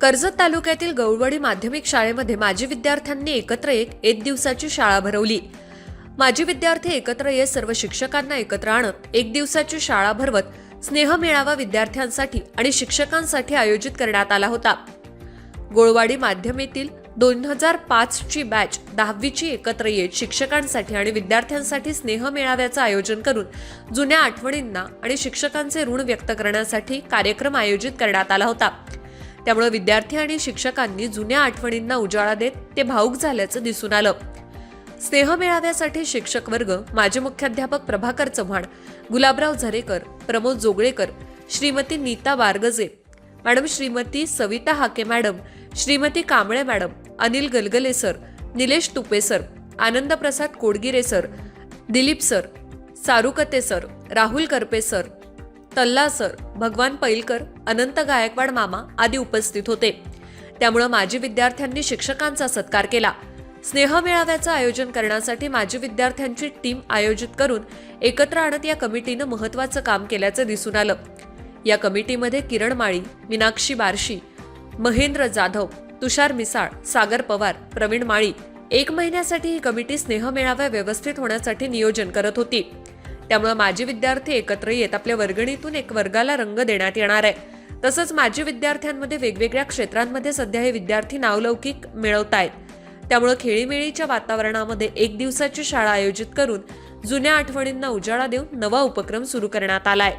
कर्जत तालुक्यातील गौळवडी माध्यमिक शाळेमध्ये माजी विद्यार्थ्यांनी एकत्र एक एक दिवसाची शाळा भरवली. माजी विद्यार्थी एकत्र येत सर्व शिक्षकांना एकत्र आणत एक दिवसाची शाळा भरवत स्नेह मेळावा विद्यार्थ्यांसाठी आणि शिक्षकांसाठी आयोजित करण्यात आला होता. गोळवाडी माध्यमेतील दोन हजार पाच ची बॅच दहावीची एकत्र येत शिक्षकांसाठी आणि विद्यार्थ्यांसाठी स्नेह मेळाव्याचं आयोजन करून जुन्या आठवणींना आणि शिक्षकांचे ऋण व्यक्त करण्यासाठी कार्यक्रम आयोजित करण्यात आला होता. त्यामुळे विद्यार्थी आणि शिक्षकांनी जुन्या आठवणींना उजाळा देत ते भाऊक झाल्याचं दिसून आलं. स्नेह मेळाव्यासाठी शिक्षक वर्ग माजी मुख्याध्यापक Prabhakar Chavan Gulabrao Zarekar Pramod Joglekar Shrimati Nita Bargaje madam Shrimati Savita Hake madam Shrimati Kamble madam Anil Galgale sir Nilesh Tupe sir Anand Prasad Kodgire sir Dilip sir Sarukte sir Rahul Karpe sir Talla sir Bhagwan Pailkar Anant Gaikwad मामा आदी उपस्थित होते. त्यामुळं माजी विद्यार्थ्यांनी शिक्षकांचा सत्कार केला. स्नेह मेळाव्याचं आयोजन करण्यासाठी माजी विद्यार्थ्यांची टीम आयोजित करून एकत्र आणत या कमिटीनं महत्वाचं काम केल्याचं दिसून आलं. या कमिटीमध्ये किरण माळी मीनाक्षी बारशी महेंद्र जाधव तुषार मिसाळ सागर पवार प्रवीण माळी एक महिन्यासाठी ही कमिटी स्नेह मेळाव्या व्यवस्थित होण्यासाठी नियोजन करत होती. त्यामुळे माजी विद्यार्थी एकत्र येत आपल्या वर्गणीतून एक वर्गाला रंग देण्यात येणार आहे. तसंच माजी विद्यार्थ्यांमध्ये वेगवेगळ्या क्षेत्रांमध्ये सध्या हे विद्यार्थी नावलौकिक मिळवत आहेत. त्यामुळे खेळीमेळीच्या वातावरणामध्ये एक दिवसाची शाळा आयोजित करून जुन्या आठवणींना उजाळा देऊन नवा उपक्रम सुरू करण्यात आलाय.